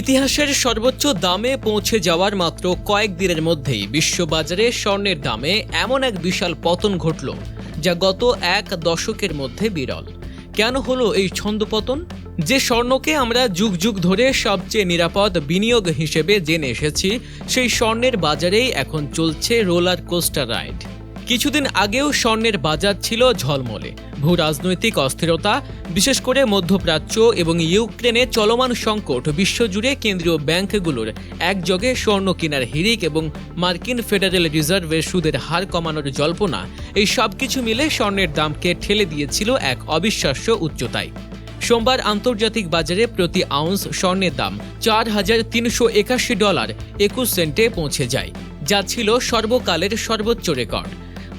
ইতিহাসের সর্বোচ্চ দামে পৌঁছে যাওয়ার মাত্র কয়েক দিনের মধ্যেই বিশ্ববাজারে স্বর্ণের দামে এমন এক বিশাল পতন ঘটল, যা গত এক দশকের মধ্যে বিরল। কেন হলো এই ছন্দপতন যে স্বর্ণকে আমরা যুগ যুগ ধরে সবচেয়ে নিরাপদ বিনিয়োগ হিসেবে জেনে এসেছি, সেই স্বর্ণের বাজারেই এখন চলছে রোলার কোস্টার রাইড। কিছুদিন আগেও স্বর্ণের বাজার ছিল ঝলমলে। ভূ রাজনৈতিক অস্থিরতা, বিশেষ করে মধ্যপ্রাচ্য এবং ইউক্রেনে চলমান সংকট বিশ্বজুড়ে কেন্দ্রীয় ব্যাংকগুলোর একযোগে স্বর্ণ কেনার হিরিক এবং মার্কিন ফেডারেল রিজার্ভের সুদের হার কমানোর জল্পনা, এই সব কিছু মিলে স্বর্ণের দামকে ঠেলে দিয়েছিল এক অবিশ্বাস্য উচ্চতায়। সোমবার আন্তর্জাতিক বাজারে প্রতি আউন্স স্বর্ণের দাম চার হাজার তিনশো একাশি ডলার একুশ সেন্টে পৌঁছে যায়, যা ছিল সর্বকালের সর্বোচ্চ রেকর্ড।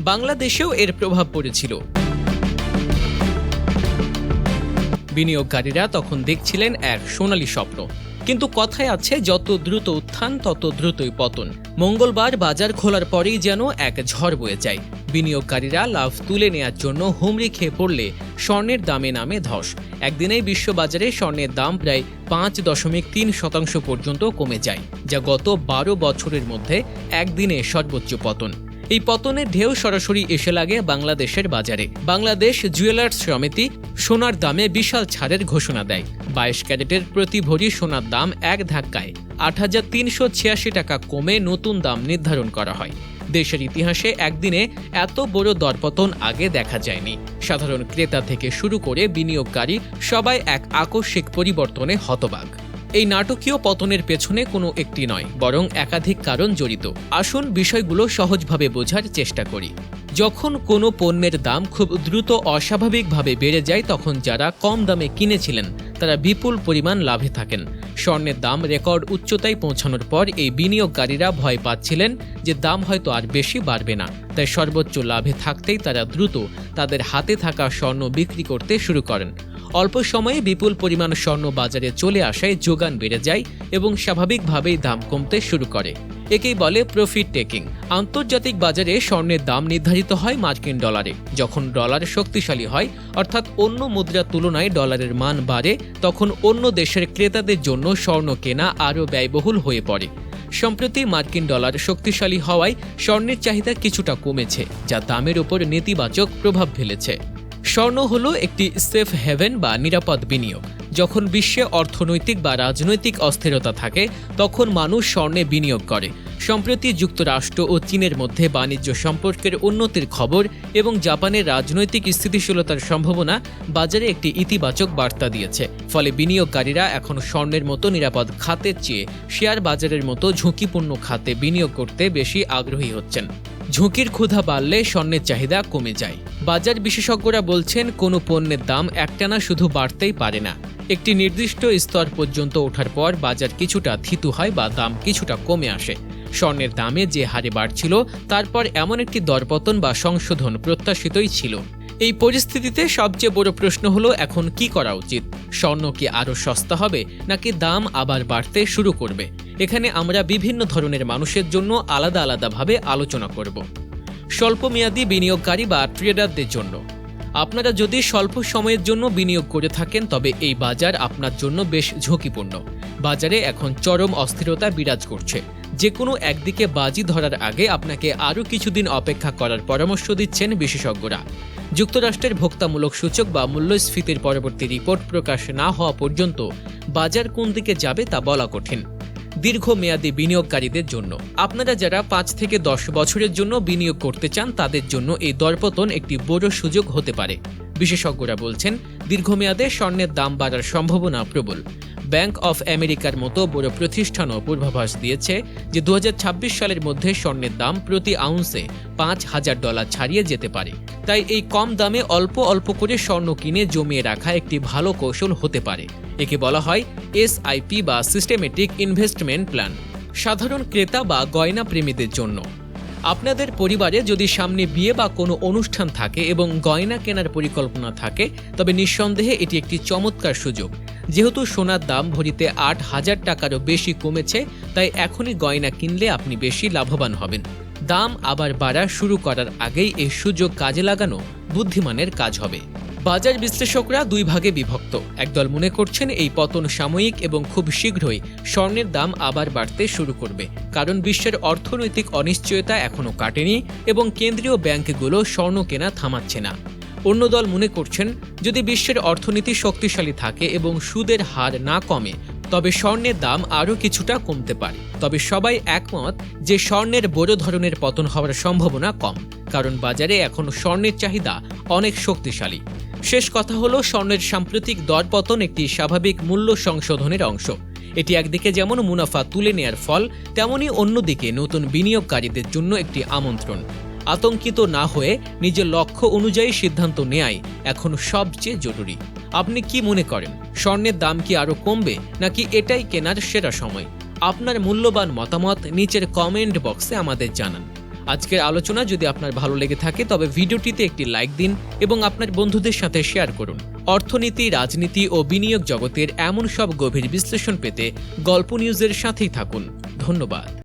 বাংলাদেশেও এর প্রভাব পড়েছিল। বিনিয়োগকারীরা তখন দেখছিলেন এক সোনালী স্বপ্ন। কিন্তু কথায় আছে, যত দ্রুত উত্থান, তত দ্রুতই পতন। মঙ্গলবার বাজার খোলার পরেই যেন এক ঝড় বয়ে যায়। বিনিয়োগকারীরা লাভ তুলে নেয়ার জন্য হুমড়ি খেয়ে পড়লে স্বর্ণের দামে নামে ধস। একদিনেই বিশ্ববাজারে স্বর্ণের দাম প্রায় পাঁচ দশমিক তিন শতাংশ পর্যন্ত কমে যায়, যা গত বারো বছরের মধ্যে একদিনে সর্বোচ্চ পতন। এই পতনের ঢেউ সরাসরি এসে লাগে বাংলাদেশের বাজারে। বাংলাদেশ জুয়েলার্স সমিতি সোনার দামে বিশাল ছাড়ের ঘোষণা দেয়। বাইশ ক্যারেটের প্রতি ভরি সোনার দাম এক ধাক্কায় আট হাজার তিনশো ছিয়াশি টাকা কমে নতুন দাম নির্ধারণ করা হয়। দেশের ইতিহাসে একদিনে এত বড় দরপতন আগে দেখা যায়নি। সাধারণ ক্রেতা থেকে শুরু করে বিনিয়োগকারী সবাই এক আকস্মিক পরিবর্তনে হতবাক। এই নাটকীয় পতনের পেছনে কোনো একটি নয়, বরং একাধিক কারণ জড়িত। আসুন বিষয়গুলো সহজভাবে বোঝার চেষ্টা করি। যখন কোনো পণ্যের দাম খুব দ্রুত অস্বাভাবিকভাবে বেড়ে যায়, তখন যারা কম দামে কিনেছিলেন, তারা বিপুল পরিমাণ লাভে থাকেন। স্বর্ণের দাম রেকর্ড উচ্চতায় পৌঁছানোর পর এই বিনিয়োগকারীরা ভয় পাচ্ছিলেন যে দাম হয়তো আর বেশি বাড়বে না। তাই সর্বোচ্চ লাভে থাকতেই তারা দ্রুত তাদের হাতে থাকা স্বর্ণ বিক্রি করতে শুরু করেন। অল্প সময়ে বিপুল পরিমাণ স্বর্ণ বাজারে চলে আসায় যোগান বেড়ে যায় এবং স্বাভাবিকভাবেই দাম কমতে শুরু করে। একেই বলে প্রফিট টেকিং আন্তর্জাতিক বাজারে স্বর্ণের দাম নির্ধারিত হয় মার্কিন ডলারে। যখন ডলার শক্তিশালী হয়, অর্থাৎ অন্য মুদ্রার তুলনায় ডলারের মান বাড়ে, তখন অন্য দেশের ক্রেতাদের জন্য স্বর্ণ কেনা আরও ব্যয়বহুল হয়ে পড়ে। সম্প্রতি মার্কিন ডলার শক্তিশালী হওয়ায় স্বর্ণের চাহিদা কিছুটা কমেছে, যা দামের উপর নেতিবাচক প্রভাব ফেলেছে। স্বর্ণ হলো একটি সেফ হেভেন বা নিরাপদ বিনিয়োগ। যখন বিশ্বে অর্থনৈতিক বা রাজনৈতিক অস্থিরতা থাকে, তখন মানুষ স্বর্ণে বিনিয়োগ করে। সম্প্রতি যুক্তরাষ্ট্র ও চীনের মধ্যে বাণিজ্য সম্পর্কের উন্নতির খবর এবং জাপানের রাজনৈতিক স্থিতিশীলতার সম্ভাবনা বাজারে একটি ইতিবাচক বার্তা দিয়েছে। ফলে বিনিয়োগকারীরা এখন স্বর্ণের মতো নিরাপদ খাতের চেয়ে শেয়ার বাজারের মতো ঝুঁকিপূর্ণ খাতে বিনিয়োগ করতে বেশি আগ্রহী হচ্ছেন। ঝুঁকির ক্ষুধা বাড়লে স্বর্ণের চাহিদা কমে যায়। বাজার বিশেষজ্ঞরা বলছেন, কোনো পণ্যের দাম একটানা শুধু বাড়তেই পারে না। একটি নির্দিষ্ট স্তর পর্যন্ত ওঠার পর বাজার কিছুটা থিতু হয় বা দাম কিছুটা কমে আসে। স্বর্ণের দামে যে হারে বাড়ছিল, তারপর এমন একটি দরপতন বা সংশোধন প্রত্যাশিতই ছিল। এই পরিস্থিতিতে সবচেয়ে বড় প্রশ্ন হলো, এখন কি করা উচিত? স্বর্ণ কি আরও সস্তা হবে, নাকি দাম আবার বাড়তে শুরু করবে? এখানে আমরা বিভিন্ন ধরনের মানুষের জন্য আলাদা আলাদাভাবে আলোচনা করব। স্বল্পমেয়াদী বিনিয়োগকারী বা ট্রেডারদের জন্য। আপনারা যদি স্বল্প সময়ের জন্য বিনিয়োগ করে থাকেন, তবে এই বাজার আপনার জন্য বেশ ঝুঁকিপূর্ণ। বাজারে এখন চরম অস্থিরতা বিরাজ করছে। যে কোনো একদিকে বাজি ধরার আগে আপনাকে আরও কিছুদিন অপেক্ষা করার পরামর্শ দিচ্ছেন বিশেষজ্ঞরা। যুক্তরাষ্ট্রের ভোক্তামূলক সূচক বা মূল্যস্ফীতির পরবর্তী রিপোর্ট প্রকাশ না হওয়া পর্যন্ত বাজার কোন দিকে যাবে তা বলা কঠিন। দীর্ঘমেয়াদী বিনিয়োগকারীদের জন্য। আপনারা যারা পাঁচ থেকে দশ বছরের জন্য বিনিয়োগ করতে চান, তাদের জন্য এই দরপতন একটি বড় সুযোগ হতে পারে। বিশেষজ্ঞরা বলছেন, দীর্ঘমেয়াদে স্বর্ণের দাম বাড়ার সম্ভাবনা প্রবল। ব্যাংক অফ আমেরিকার মতো বড় প্রতিষ্ঠানও পূর্বাভাস দিয়েছে যে দু হাজার ছাব্বিশ সালের মধ্যে স্বর্ণের দাম প্রতি আউন্সে পাঁচ হাজার ডলার ছাড়িয়ে যেতে পারে। তাই এই কম দামে অল্প অল্প করে স্বর্ণ কিনে জমিয়ে রাখা একটি ভালো কৌশল হতে পারে। একে বলা হয় এসআইপি বা সিস্টেমেটিক ইনভেস্টমেন্ট প্ল্যান সাধারণ ক্রেতা বা গয়না প্রেমীদের জন্য। আপনাদের পরিবারে যদি সামনে বিয়ে বা কোনো অনুষ্ঠান থাকে এবং গয়না কেনার পরিকল্পনা থাকে, তবে নিঃসন্দেহে এটি একটি চমৎকার সুযোগ। যেহেতু সোনার দাম ভরিতে আট হাজার টাকারও বেশি কমেছে, তাই এখনই গয়না কিনলে আপনি বেশি লাভবান হবেন। দাম আবার বাড়া শুরু করার আগেই এই সুযোগ কাজে লাগানো বুদ্ধিমানের কাজ হবে। বাজার বিশ্লেষকরা দুই ভাগে বিভক্ত। একদল মনে করছেন এই পতন সাময়িক এবং খুব শীঘ্রই স্বর্ণের দাম আবার বাড়তে শুরু করবে। কারণ বিশ্বের অর্থনৈতিক অনিশ্চয়তা এখনও কাটেনি এবং কেন্দ্রীয় ব্যাংকগুলো স্বর্ণ কেনা থামাচ্ছে না। অন্য দল মনে করছেন, যদি বিশ্বের অর্থনীতি শক্তিশালী থাকে এবং সুদের হার না কমে, তবে স্বর্ণের দাম আরও কিছুটা কমতে পারে। তবে সবাই একমত যে স্বর্ণের বড় ধরনের পতন হওয়ার সম্ভাবনা কম, কারণ বাজারে এখন স্বর্ণের চাহিদা অনেক শক্তিশালী। শেষ কথা হলো স্বর্ণের সাম্প্রতিক দরপতন একটি স্বাভাবিক মূল্য সংশোধনের অংশ। এটি একদিকে যেমন মুনাফা তুলে নেয়ার ফল, তেমনি অন্যদিকে নতুন বিনিয়োগকারীদের জন্য একটি আমন্ত্রণ। আতঙ্কিত না হয়ে নিজের লক্ষ্য অনুযায়ী সিদ্ধান্ত নেয়াই এখন সবচেয়ে জরুরি। আপনি কি মনে করেন, স্বর্ণের দাম কি আরও কমবে, নাকি এটাই কেনার সেরা সময়? আপনার মূল্যবান মতামত নিচের কমেন্ট বক্সে আমাদের জানান। আজকের আলোচনা যদি আপনার ভালো লেগে থাকে, তবে ভিডিওটিতে একটি লাইক দিন এবং আপনার বন্ধুদের সাথে শেয়ার করুন। অর্থনীতি, রাজনীতি ও বিনিয়োগ জগতের এমন সব গভীর বিশ্লেষণ পেতে গল্প নিউজের সাথেই থাকুন। ধন্যবাদ।